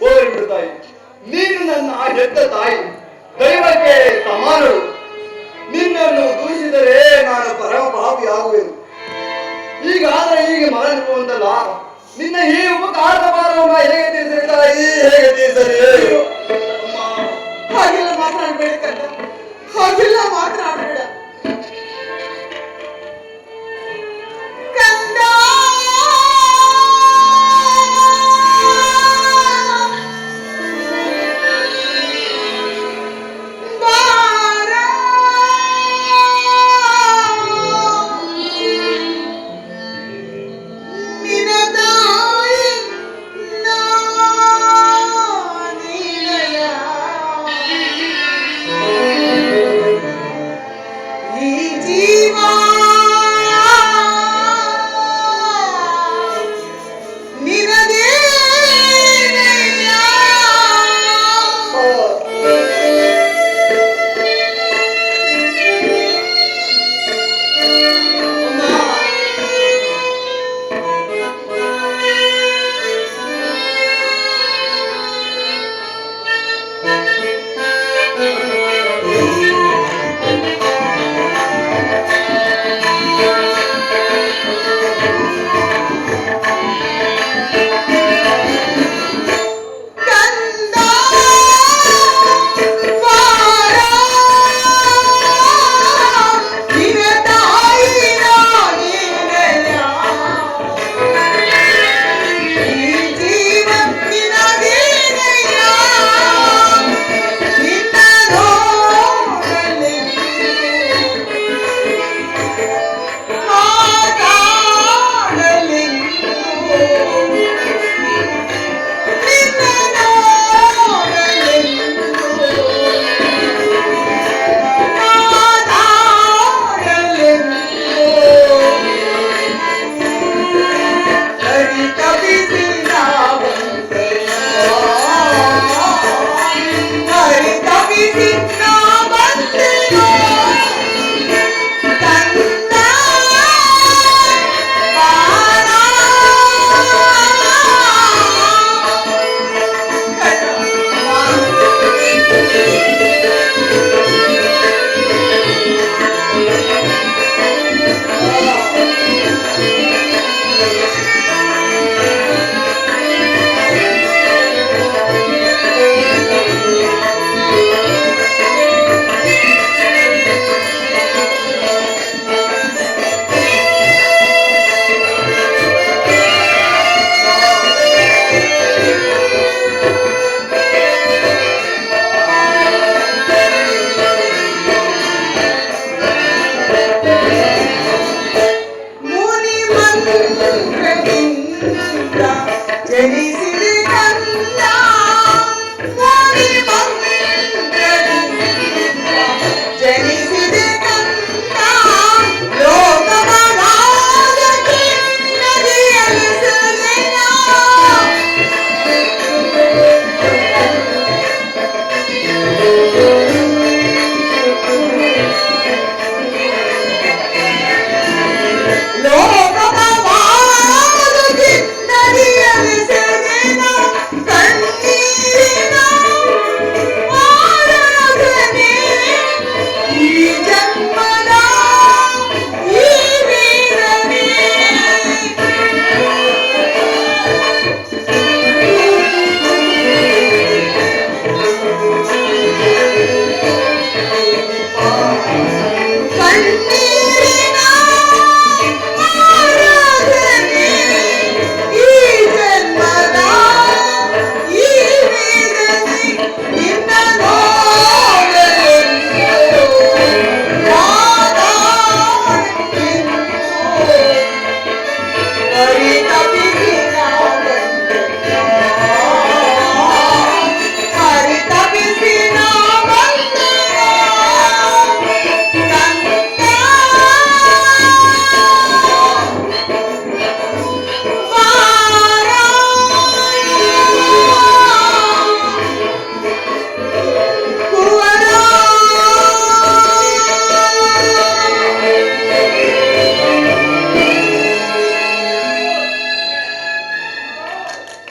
ಹೋಗಿ ಬಿಡ್ತಾಯಿ ನೀನು ನನ್ನ ಹೆತ್ತ ತಾಯಿ, ದೈವಕ್ಕೆ ಸಮಾನರು ನಿನ್ನನ್ನು ದೂಷಿದರೆ ನಾನು ಪರಮ ಪಾಪಿ ಆಗುವೆನು. ಈಗಾದ್ರೆ ಹೀಗೆ ಮರಣಿಸುವಂತಲ್ಲ, ನಿನ್ನ ಈ ಉಪಕಾರವನ್ನು ಹೇಗೆ ತೀರಿಸಲಿಲ್ಲ ತಾಯಿ ಹೇಗೆ ತೀರಿಸಲಿ ಹಾಗೆಲ್ಲ ಮಾತನಾಡಬೇಡ ಹಾಗೆಲ್ಲ ಮಾತಾಡಬೇಡ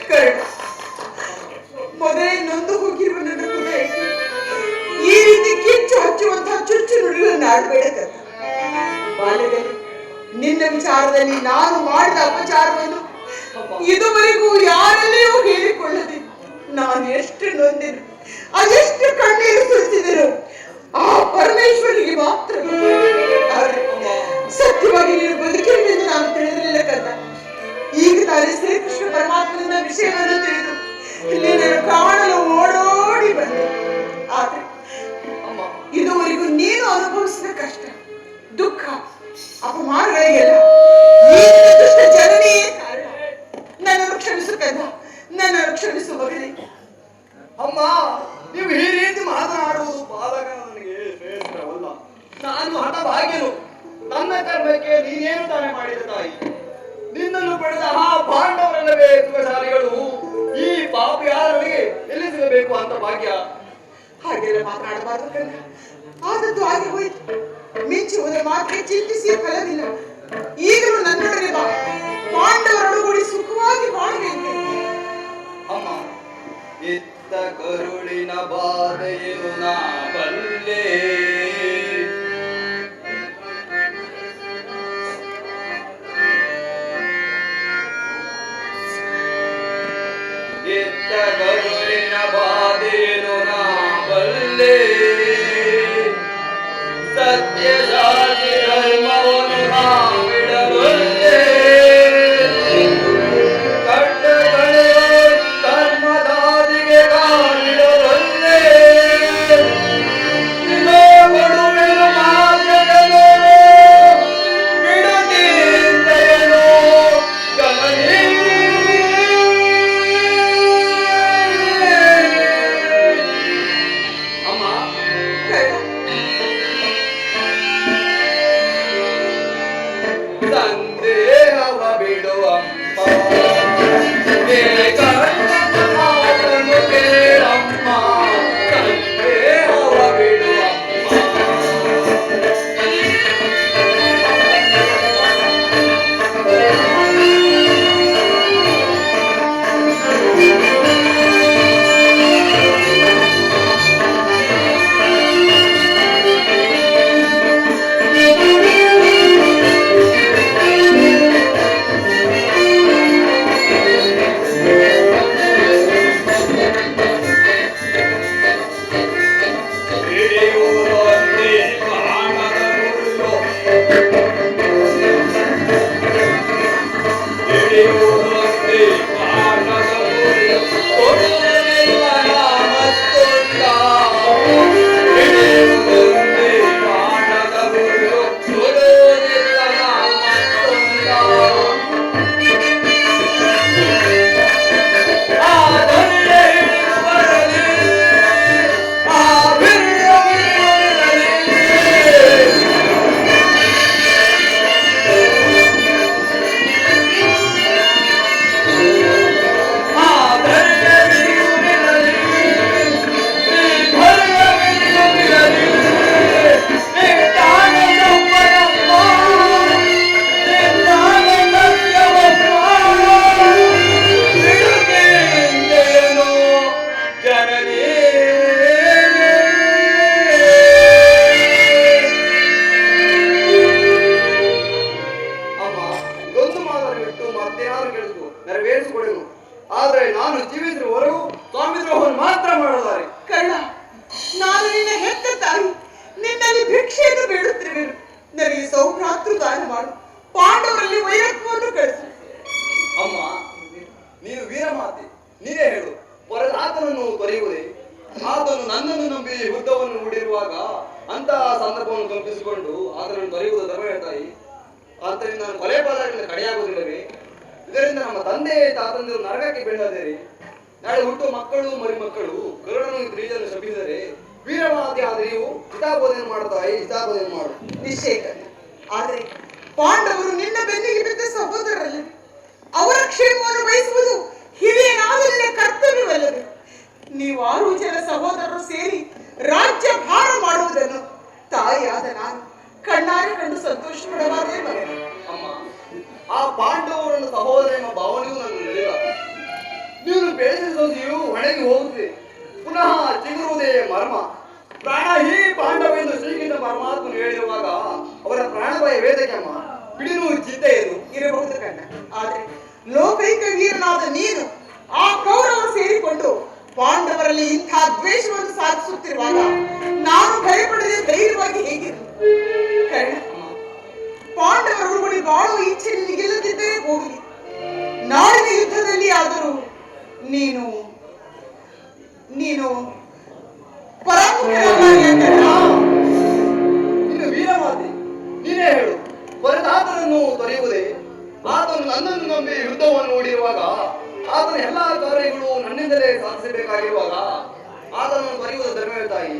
ಕರ್ಣ ಮೊದಲೇ ನೊಂದು ಹೋಗಿರುವ ನನ್ನ ಹೃದಯಕ್ಕೆ ಈ ರೀತಿ ಕಿಚ್ಚು ಹಚ್ಚುವಂತಹ ಚುಚ್ಚು ನುಡಿಗಳನ್ನ ಆಡಬೇಡ ನಿನ್ನ ವಿಚಾರದಲ್ಲಿ ನಾನು ಮಾಡಿದ ಅಪಚಾರವನ್ನು ಇದುವರೆಗೂ ಯಾರಲ್ಲಿಯೂ ಹೇಳಿಕೊಳ್ಳದೆ ನಾನು ಎಷ್ಟು ನೊಂದಿದ್ರು ಅದೆಷ್ಟು ಕಣ್ಣೀರು ಸುರಿಸಿದರು ಆ ಪರಮೇಶ್ವರಿಗೆ ಮಾತ್ರ ಸತ್ಯವಾಗಿ ನೀನು ಬದುಕಿರಬೇಕು ನಾನು ತಿಳಿದಿರಲಿಲ್ಲ ಕರ್ಣ ಈಗ ತಾನೇ ಶ್ರೀಕೃಷ್ಣ ಪರಮಾತ್ಮನ ವಿಷಯವನ್ನು ತಿಳಿದು ನಿನ್ನನ್ನು ಕಾಣಲು ಓಡೋಡಿ ಬಂದೆ ಇತ್ತ ಕರುಳಿನ ಬಾಧೆಯು ನಾ ಸಂದರ್ಭವನ್ನು ಕಲ್ಪಿಸಿಕೊಂಡು ಆತನನ್ನು ಬರೆಯುವುದು ಧರ್ಮವೇ ತಾಯಿ ಆದ್ದರಿಂದ ನಾನು ಕೊಲೆ ಪಾದಗಳಿಂದ ಕಡೆಯಾಗುವುದಿಲ್ಲವೇ ಇದರಿಂದ ನಮ್ಮ ತಂದೆ ತಾತಂದಿರು ನರಕಕ್ಕೆ ಬೀಳದಿರಿ ನಾಳೆ ಹುಟ್ಟುವ ಮಕ್ಕಳು, ಮರಿ ಮಕ್ಕಳು ಕರುಣನು ಪ್ರೀತಿಯನ್ನು ಶಪಿಸಿದರೆ ವೀರವಾದಿ ಆದರೆ ನೀವು ಹಿತಾಬೋಧನೆ ಮಾಡ್ತಾಯಿ ಹಿತಾಬೋಧನೆ ಮಾಡು. ನಿಶ್ಚಯ ಆದರೆ ಪಾಂಡವರು ನಿನ್ನ ಬೆನ್ನಿಗೆ ಬಿದ್ದ ಸಹೋದರರಲ್ಲಿ ಅವರ ಕ್ಷೇಮವನ್ನು ಬಯಸುವುದು ಹಿರಿಯನಾದ ನಿನ್ನ ಕರ್ತವ್ಯವಲ್ಲದೆ. ನೀವು ಆರು ಜನ ಸಹೋದರರು ಸೇರಿ ರಾಜ್ಯ ಭಾರ ಮಾಡುವುದನ್ನು ತಾಯಿಯಾದ ನಾನು ಕಣ್ಣಾರೆ ಕಂಡು ಸಂತೋಷ ಪಡಲಾರದೆ ಅಮ್ಮ, ಆ ಪಾಂಡವರನ್ನ ಸಹೋದರ ಎಂಬ ಭಾವನೆಯು ನಾನು ನಡೆದ ನೀನು ಬೇಸಿಸೋದಿಯು ಹೊಣೆಗೆ ಹೋಗುತ್ತಿದೆ ಪುನಃ ಚಿಗುರುವುದೇ ಮರ್ಮ. ಪ್ರಾಣ ಹೀ ಪಾಂಡವೆಂದು ಶ್ರೀಕೃಷ್ಣ ಪರಮಾತ್ಮನು ಹೇಳಿರುವಾಗ ಅವರ ಪ್ರಾಣಭಯ ವೇದಕ್ಕೆಮ್ಮ ಬಿಡಿರು ಚಿಂತೆ ಇದು ಇರಬಹುದು ಕಣ್ಣ. ಆದ್ರೆ ಲೋಕೈಕ ವೀರನಾದ ನೀನು ಆ ಕೌರವರು ಸೇರಿಕೊಂಡು ಪಾಂಡವರಲ್ಲಿ ಇಂಥ ದ್ವೇಷವನ್ನು ಸಾಧಿಸುತ್ತಿರುವಾಗ ನಾನು ಭಯಪಡದೆ ಧೈರ್ಯವಾಗಿ ಹೇಗಿರಲಿ ಪಾಂಡವರ ಉರುಗುಳಿ ಬಾಳು ಇಚ್ಛೆಯಲ್ಲಿ ಗೆಲ್ಲದಿದ್ದರೆ ಹೋಗಲಿ. ನಾಳಿನ ಯುದ್ಧದಲ್ಲಿ ಆದರೂ ನೀನು ನೀನು ನೀನೇ ಹೇಳು ಪರದಾತನನ್ನು ದೊರೆಯುವುದೇ ಆತನು ನನ್ನನ್ನು ನಂಬಿ ಯುದ್ಧವನ್ನು ನೋಡಿರುವಾಗ ಆತನ ಎಲ್ಲ ಕಾರ್ಯಗಳು ನನ್ನಿಂದಲೇ ಸಾಧಿಸಬೇಕಾಗಿರುವಾಗ ಆತನನ್ನು ಮರೆಯುವುದು ಧರ್ಮವೇ ತಾಯಿ.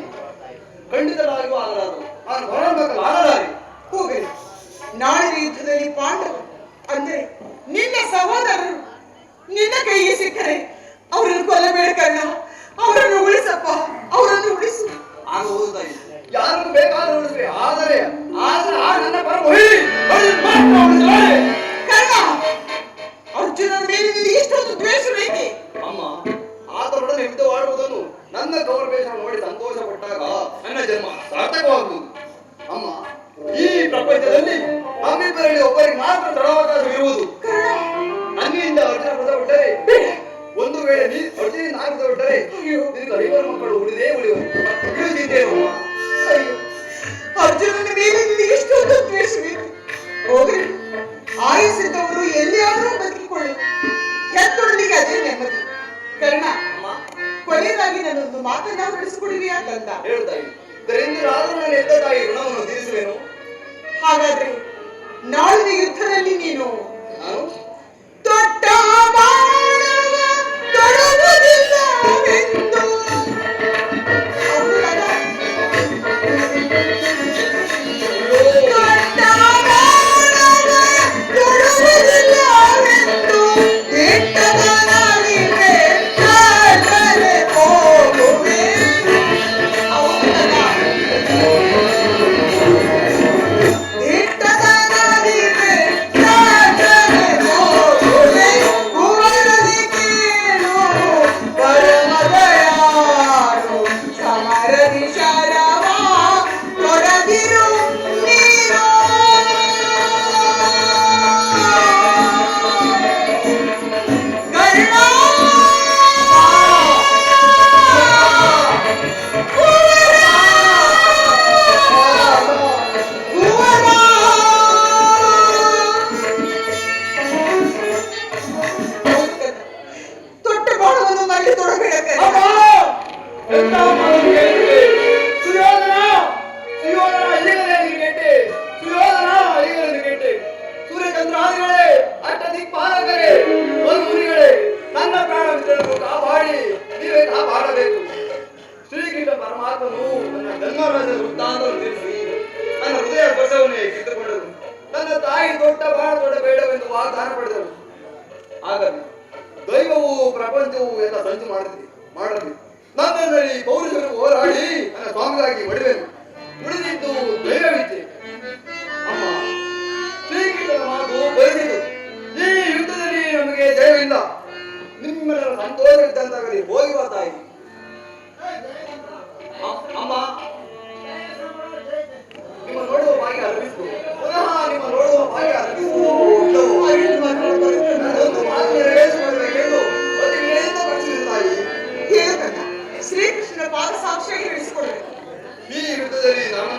ಖಂಡಿತವಾಗಿಯೂ ಆಗಲಾರದು. ಆತನು ಹೊರಬೇಕಲ್ಲ ಆಗಲಾರಿ ಹೋಗಿ ನಾಳೆ ಯುದ್ಧದಲ್ಲಿ ಪಾಂಡವ ಅಂದರೆ ನಿನ್ನ ಸಹೋದರರು ನಿನ್ನ ಕೈಗೆ ಸಿಕ್ಕರೆ ಅವರನ್ನು ಕೊಲ್ಲಬೇಕಲ್ಲ ಅವರನ್ನು ಉಳಿಸಪ್ಪ. ಅವರನ್ನು ಉಳಿಸು. ಆಗ ಓದುತ್ತಾಯಿ ಯಾರನ್ನು ಬೇಕಾದ್ರೂ ಉಳಿಸ್ರಿ ಆದರೆ ಆದರೆ ಆ ನನ್ನ ಪರ doença nem ಸಂತೋಷವಿದ್ದಂತಾಗಲಿ ಹೋಗಿ ಬರ್ತಾ ತಾಯಿ. ಅಮ್ಮ. ನಿಮ್ಮ ನೋಡುವ ಭಾಗ್ಯ ಅರವಿತ್ತು ಪುನಃ ನಿಮ್ಮ ನೋಡುವ ಭಾಗ್ಯ ಶ್ರೀಕೃಷ್ಣನ ಪಾದ ಸಾಕ್ಷ್ಯ ಇರಿಸಿಕೊಡಬೇಕು ಈ ಯುದ್ಧದಲ್ಲಿ ನಮ್ಮ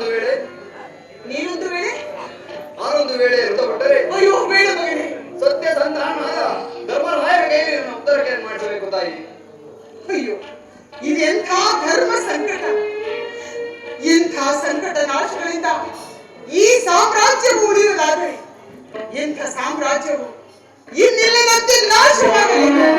আসমানে